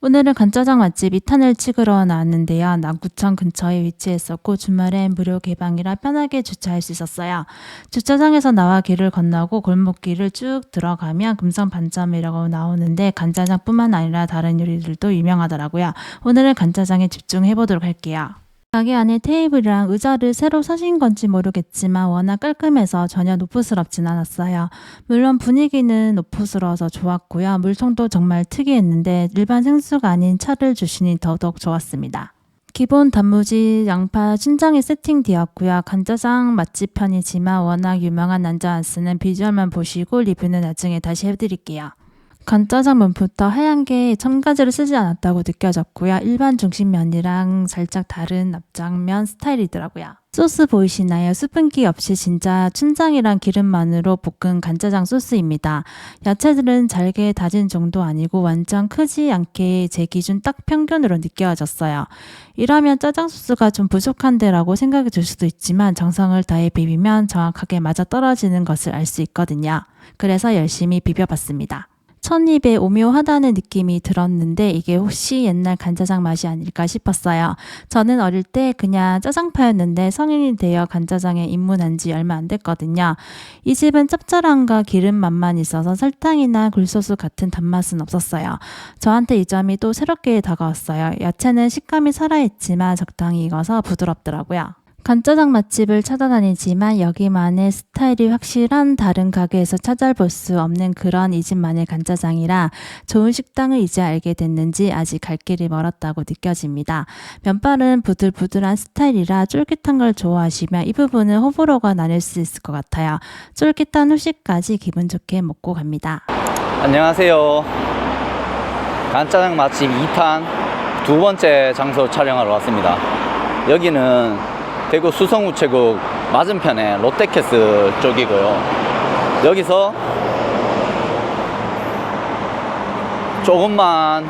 오늘은 간짜장 맛집 이탄을 찍으러 나왔는데요. 남구청 근처에 위치했었고 주말엔 무료 개방이라 편하게 주차할 수 있었어요. 주차장에서 나와 길을 건너고 골목길을 쭉 들어가면 금성 반점이라고 나오는데 간짜장뿐만 아니라 다른 요리들도 유명하더라고요. 오늘은 간짜장에 집중해 보도록 할게요. 가게 안에 테이블이랑 의자를 새로 사신 건지 모르겠지만 워낙 깔끔해서 전혀 노프스럽진 않았어요. 물론 분위기는 노프스러워서 좋았고요. 물통도 정말 특이했는데 일반 생수가 아닌 차를 주시니 더더욱 좋았습니다. 기본 단무지, 양파, 춘장이 세팅되었고요. 간짜장 맛집 편이지만 워낙 유명한 난자 안 쓰는 비주얼만 보시고 리뷰는 나중에 다시 해드릴게요. 간짜장 면부터 하얀 게 첨가제를 쓰지 않았다고 느껴졌고요. 일반 중심면이랑 살짝 다른 납작면 스타일이더라고요. 소스 보이시나요? 수분기 없이 진짜 춘장이랑 기름만으로 볶은 간짜장 소스입니다. 야채들은 잘게 다진 정도 아니고 완전 크지 않게 제 기준 딱 평균으로 느껴졌어요. 이러면 짜장 소스가 좀 부족한데라고 생각이 들 수도 있지만 정성을 다해 비비면 정확하게 맞아 떨어지는 것을 알 수 있거든요. 그래서 열심히 비벼봤습니다. 첫입에 오묘하다는 느낌이 들었는데 이게 혹시 옛날 간짜장 맛이 아닐까 싶었어요. 저는 어릴 때 그냥 짜장파였는데 성인이 되어 간짜장에 입문한 지 얼마 안 됐거든요. 이 집은 짭짤함과 기름 맛만 있어서 설탕이나 굴소스 같은 단맛은 없었어요. 저한테 이 점이 또 새롭게 다가왔어요. 야채는 식감이 살아있지만 적당히 익어서 부드럽더라고요. 간짜장 맛집을 찾아다니지만 여기만의 스타일이 확실한 다른 가게에서 찾아볼 수 없는 그런 이 집만의 간짜장이라 좋은 식당을 이제 알게 됐는지 아직 갈 길이 멀었다고 느껴집니다. 면발은 부들부들한 스타일이라 쫄깃한 걸 좋아하시면 이 부분은 호불호가 나뉠 수 있을 것 같아요. 쫄깃한 후식까지 기분 좋게 먹고 갑니다. 안녕하세요. 간짜장 맛집 2탄 두 번째 장소 촬영하러 왔습니다. 여기는 대구 수성우체국 맞은편에 롯데캐슬 쪽이고요. 여기서 조금만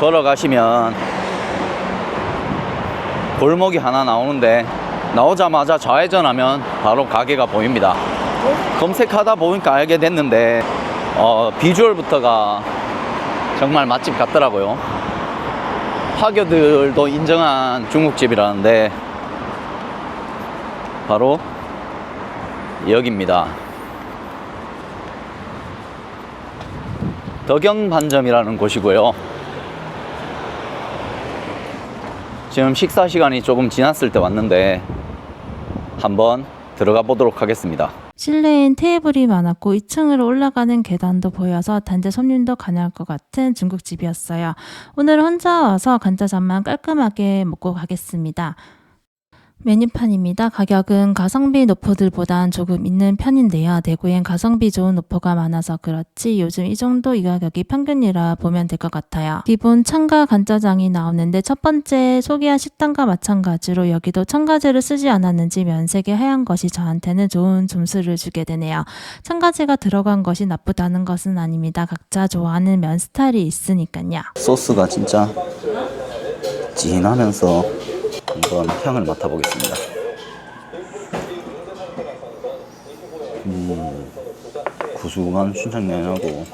걸어가시면 골목이 하나 나오는데 나오자마자 좌회전하면 바로 가게가 보입니다. 검색하다 보니까 알게 됐는데 어, 비주얼부터가 정말 맛집 같더라고요. 화교들도 인정한 중국집이라는데 바로 여기입니다. 덕영반점이라는 곳이고요. 지금 식사 시간이 조금 지났을 때 왔는데 한번 들어가 보도록 하겠습니다. 실내엔 테이블이 많았고 2층으로 올라가는 계단도 보여서 단체 손님도 가능할 것 같은 중국집이었어요. 오늘 혼자 와서 간짜장만 깔끔하게 먹고 가겠습니다. 메뉴판입니다. 가격은 가성비 노포들보단 조금 있는 편인데요. 대구엔 가성비 좋은 노포가 많아서 그렇지 요즘 이 정도 이 가격이 평균이라 보면 될 것 같아요. 기본 참가 간짜장이 나오는데 첫 번째 소개한 식당과 마찬가지로 여기도 첨가제를 쓰지 않았는지 면색이 하얀 것이 저한테는 좋은 점수를 주게 되네요. 첨가제가 들어간 것이 나쁘다는 것은 아닙니다. 각자 좋아하는 면 스타일이 있으니까요. 소스가 진짜 진하면서 한번 향을 맡아보겠습니다. 음, 구수한 순창면하고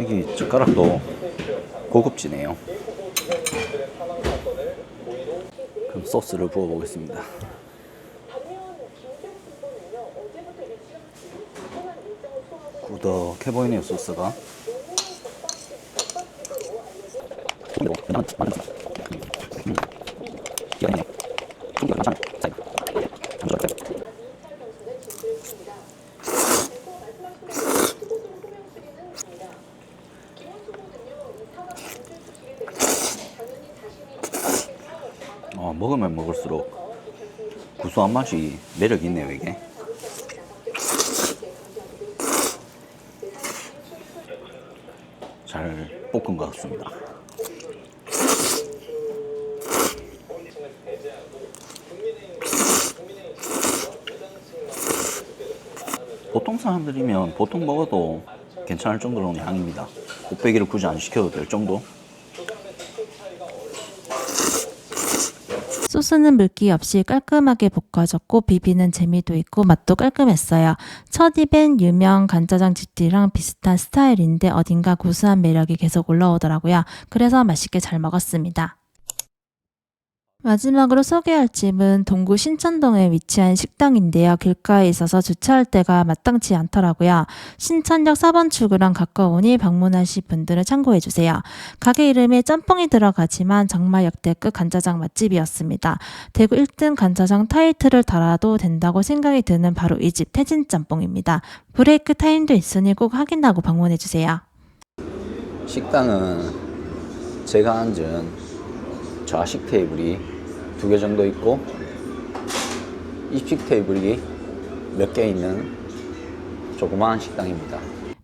여기 젓가락도 고급지네요. 그럼 소스를 부어보겠습니다. 꾸덕해 보이네요 소스가. 어, 먹으면 먹을수록 구수한 맛이 매력이 있네요, 이게. 잘 볶은 것 같습니다. 보통 사람들이면 보통 먹어도 괜찮을 정도로는 양입니다. 곱빼기를 굳이 안 시켜도 될 정도. 소스는 물기 없이 깔끔하게 볶아졌고 비비는 재미도 있고 맛도 깔끔했어요. 첫 입엔 유명 간짜장 집들이랑 비슷한 스타일인데 어딘가 고소한 매력이 계속 올라오더라고요. 그래서 맛있게 잘 먹었습니다. 마지막으로 소개할 집은 동구 신천동에 위치한 식당인데요. 길가에 있어서 주차할 때가 마땅치 않더라고요. 신천역 4번 출구랑 가까우니 방문하실 분들은 참고해 주세요. 가게 이름에 짬뽕이 들어가지만 정말 역대급 간짜장 맛집이었습니다. 대구 1등 간짜장 타이틀을 달아도 된다고 생각이 드는 바로 이 집 태진 짬뽕입니다. 브레이크 타임도 있으니 꼭 확인하고 방문해 주세요. 식당은 제가 앉은 좌식 테이블이 두 개 정도 있고 입식 테이블이 몇 개 있는 조그마한 식당입니다.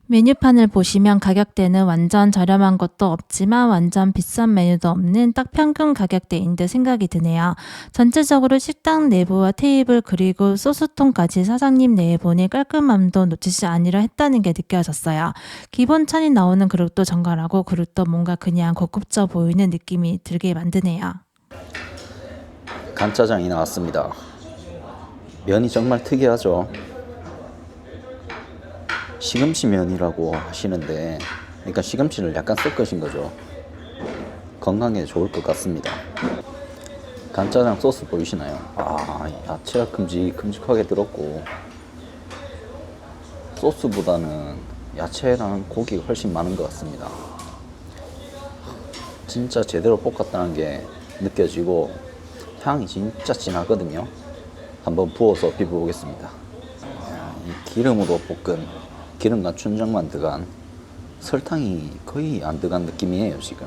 메뉴판을 보시면 가격대는 완전 저렴한 것도 없지만 완전 비싼 메뉴도 없는 딱 평균 가격대인 듯 생각이 드네요. 전체적으로 식당 내부와 테이블 그리고 소스통까지 사장님 내보니 깔끔함도 놓치지 않으려 했다는 게 느껴졌어요. 기본 찬이 나오는 그릇도 정갈하고 그릇도 뭔가 그냥 고급져 보이는 느낌이 들게 만드네요. 간짜장이 나왔습니다. 면이 정말 특이하죠. 시금치 면이라고 하시는데, 그러니까 시금치를 약간 섞으신 거죠. 건강에 좋을 것 같습니다. 간짜장 소스 보이시나요? 아, 야채가 큼직 큼직하게 들었고, 소스보다는 야채랑 고기가 훨씬 많은 것 같습니다. 진짜 제대로 볶았다는 게 느껴지고, 향이 진짜 진하거든요. 한번 부어서 비벼보겠습니다. 이 기름으로 볶은 기름과 춘장만 들어간 설탕이 거의 안 들어간 느낌이에요, 지금.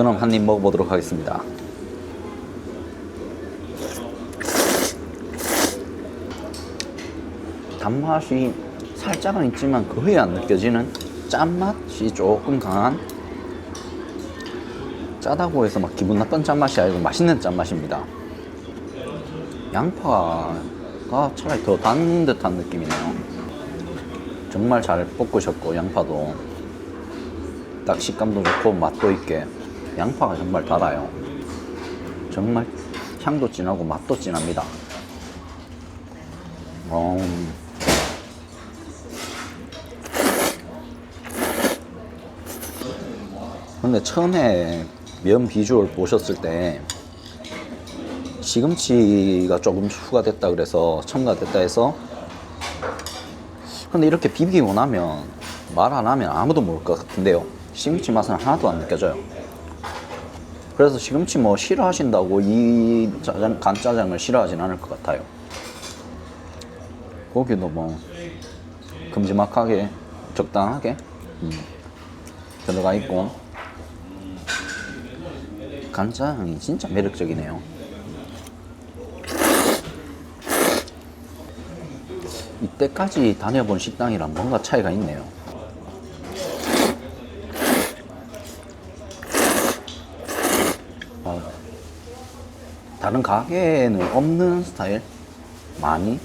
그럼 한 입 먹어보도록 하겠습니다. 단맛이 살짝은 있지만 거의 안 느껴지는 짠맛이 조금 강한 짜다고 해서 막 기분 나쁜 짠맛이 아니고 맛있는 짠맛입니다. 양파가 차라리 더 단 듯한 느낌이네요. 정말 잘 볶으셨고 양파도 딱 식감도 좋고 맛도 있게 양파가 정말 달아요. 정말 향도 진하고 맛도 진합니다. 어, 근데 처음에 면 비주얼 보셨을 때 시금치가 조금 추가됐다 그래서 첨가됐다 해서 근데 이렇게 비비고 나면 말 안 하면 아무도 모를 것 같은데요. 시금치 맛은 하나도 안 느껴져요. 그래서 시금치 뭐 싫어하신다고 이 짜장, 간짜장을 싫어하진 않을 것 같아요. 고기도 뭐 큼지막하게 적당하게 음, 들어가 있고 간짜장이 진짜 매력적이네요. 이때까지 다녀본 식당이랑 뭔가 차이가 있네요. 다른 가게에는 없는 스타일 많이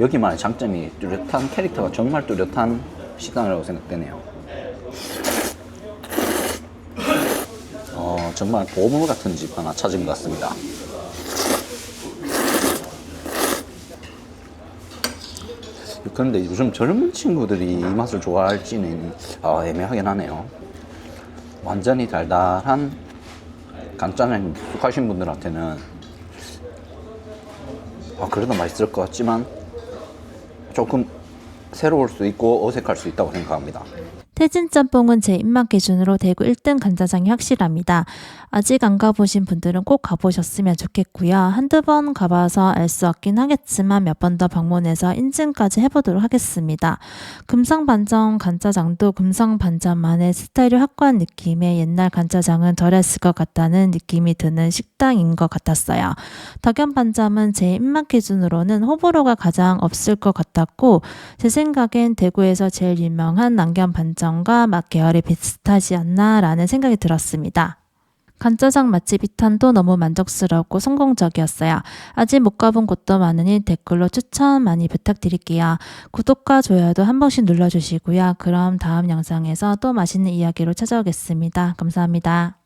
여기만의 장점이 뚜렷한 캐릭터가 정말 뚜렷한 식당이라고 생각되네요. 어, 정말 보물 같은 집 하나 찾은 것 같습니다. 그런데 요즘 젊은 친구들이 이 맛을 좋아할지는 아, 애매하긴 하네요. 완전히 달달한 간짜장 익숙하신 분들한테는 아, 그래도 맛있을 것 같지만 조금 새로울 수 있고 어색할 수 있다고 생각합니다. 태진 짬뽕은 제 입맛 기준으로 대구 1등 간짜장이 확실합니다. 아직 안 가보신 분들은 꼭 가보셨으면 좋겠고요. 한두 번 가봐서 알 수 없긴 하겠지만 몇 번 더 방문해서 인증까지 해보도록 하겠습니다. 금성반점 간짜장도 금성반점만의 스타일이 확고한 느낌의 옛날 간짜장은 덜했을 것 같다는 느낌이 드는 식당인 것 같았어요. 덕연반점은 제 입맛 기준으로는 호불호가 가장 없을 것 같았고 제 생각엔 대구에서 제일 유명한 남견반점 간짜장과 맛 계열이 비슷하지 않나라는 생각이 들었습니다. 간짜장 맛집 2탄도 너무 만족스럽고 성공적이었어요. 아직 못 가본 곳도 많으니 댓글로 추천 많이 부탁드릴게요. 구독과 좋아요도 한 번씩 눌러주시고요. 그럼 다음 영상에서 또 맛있는 이야기로 찾아오겠습니다. 감사합니다.